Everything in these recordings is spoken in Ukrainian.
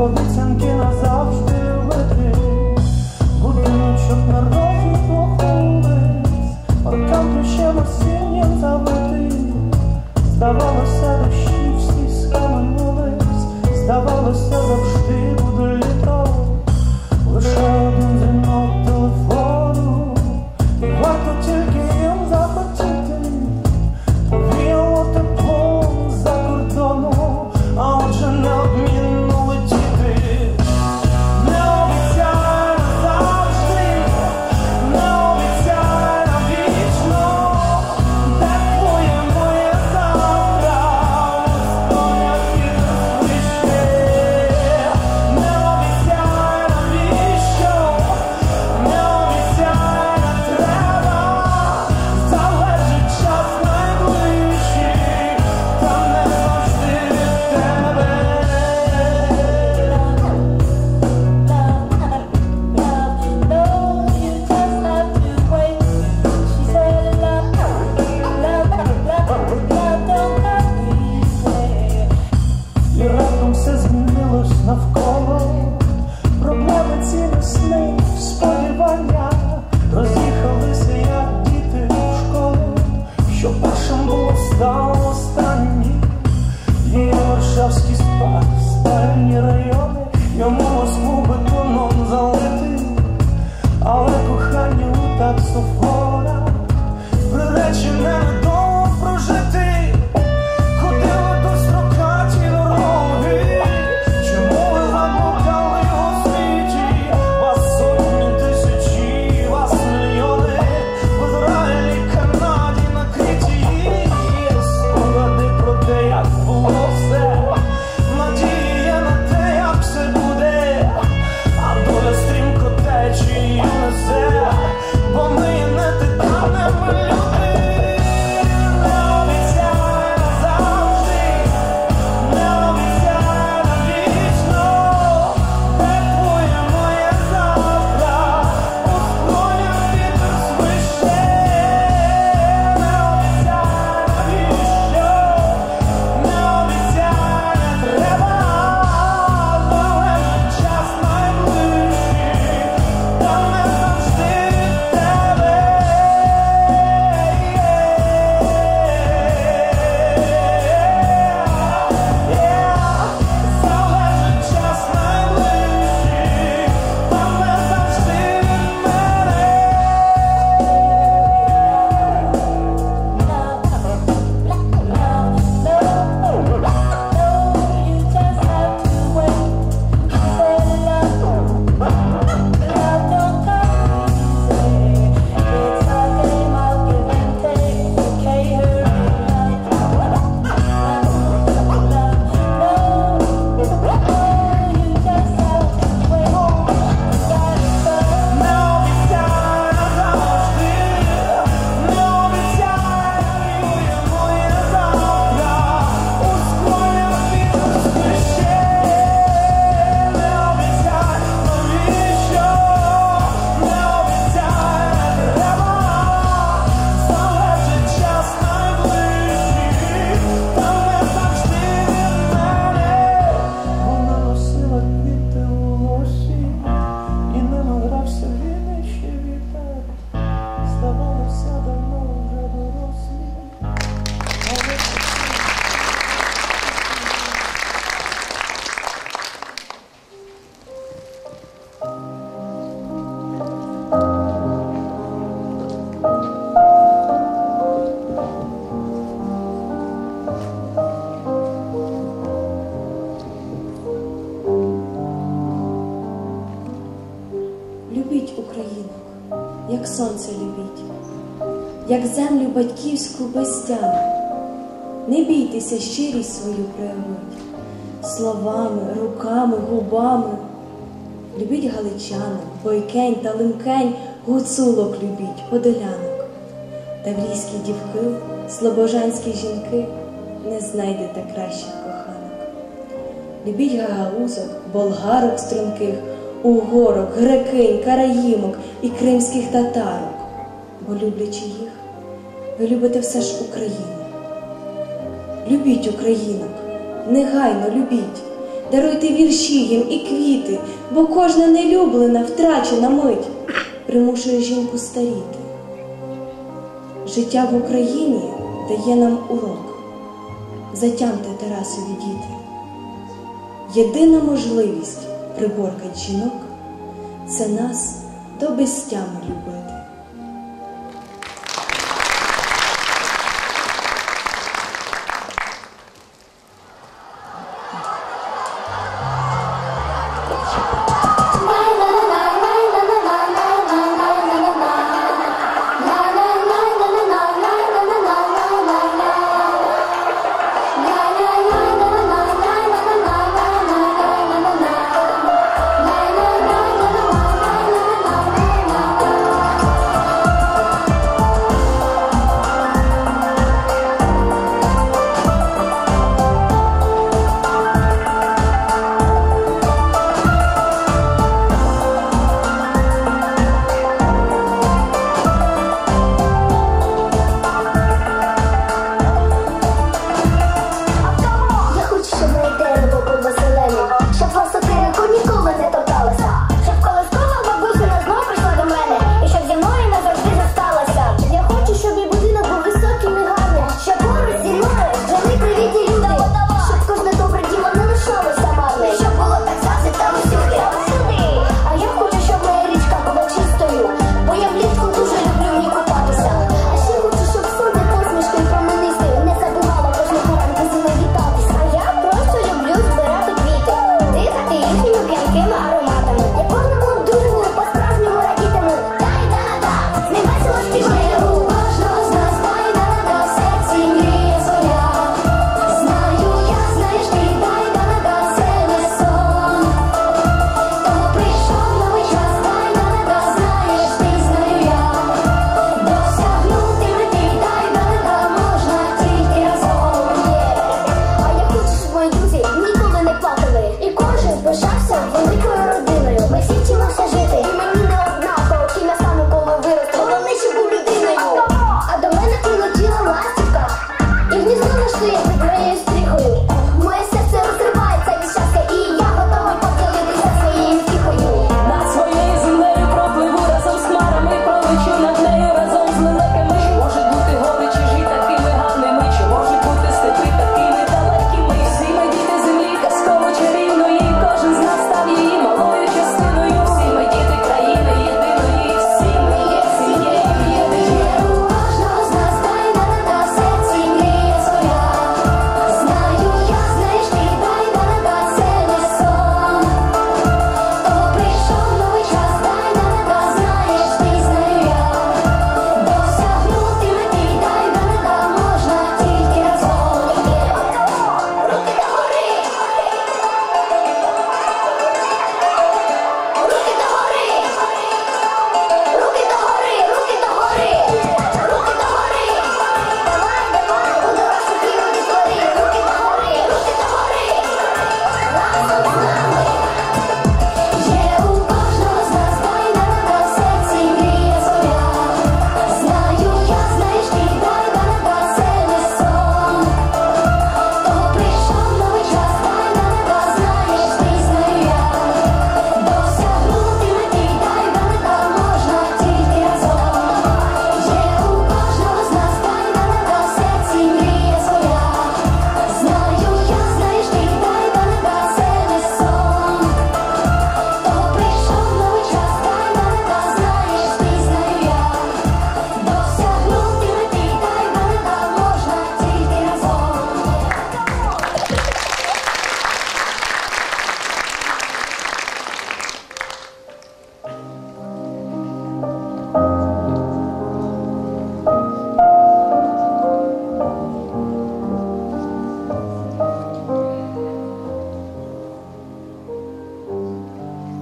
Donc, 那些 як землю батьківську без. Не бійтеся щирість свою проявити, словами, руками, губами. Любіть галичанок, бойкень та лимкень, гуцулок любіть, подолянок. Таврійські дівки, слобожанські жінки не знайдете кращих коханок. Любіть гагаузок, болгарок струнких, угорок, грекинь, караїмок і кримських татарок, бо люблячи їх ви любите все ж Україну. Любіть українок, негайно любіть, даруйте вірші їм і квіти, бо кожна нелюблена втрачена мить примушує жінку старіти. Життя в Україні дає нам урок. Затямте Тарасові діти. Єдина можливість приборкать жінок це нас до безтями любити.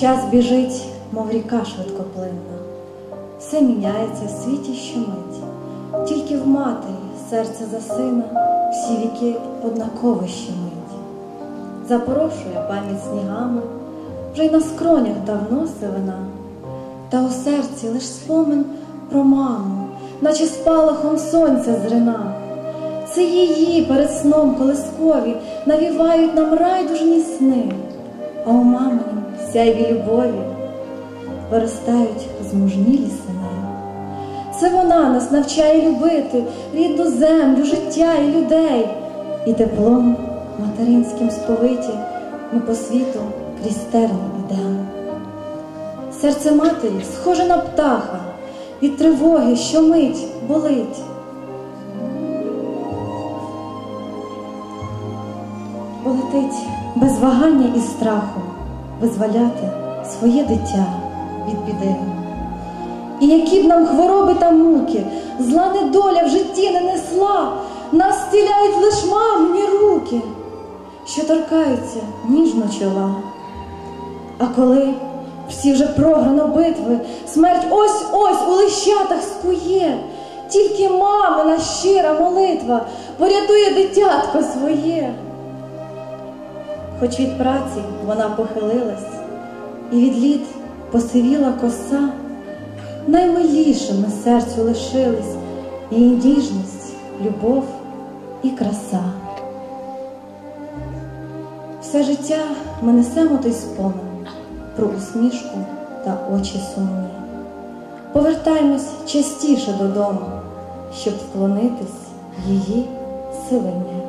Час біжить, мов ріка швидкоплинна, все міняється в світі щомить, тільки в матері серце за сина, всі віки однаково щемить. Запорошує пам'ять снігами, вже й на скронях давно сивина, та у серці лиш спомин про маму, наче спалахом сонця зрина. Це її перед сном колискові навівають нам райдужні сни, а у мамині сяйві любові виростають змужнілі сини. Це вона нас навчає любити рідну землю, життя і людей, і теплом материнським сповиті ми по світу крізь терни йдемо. Серце матері схоже на птаха від тривоги, що мить болить. Полетить без вагання і страху визволяти своє дитя від біди. І які б нам хвороби та муки, зла недоля в житті не несла, нас стіляють лиш мамині руки, що торкаються ніжно чола. А коли всі вже програно битви, смерть ось ось у лищатах скує, тільки мамина щира молитва порятує дитятко своє. Хоч від праці вона похилилась, і від літ посивіла коса, наймилішими серцю лишились її ніжність, любов і краса. Все життя ми несемо той спомин про усмішку та очі сумні. Повертаємось частіше додому, щоб вклонитись її сивині.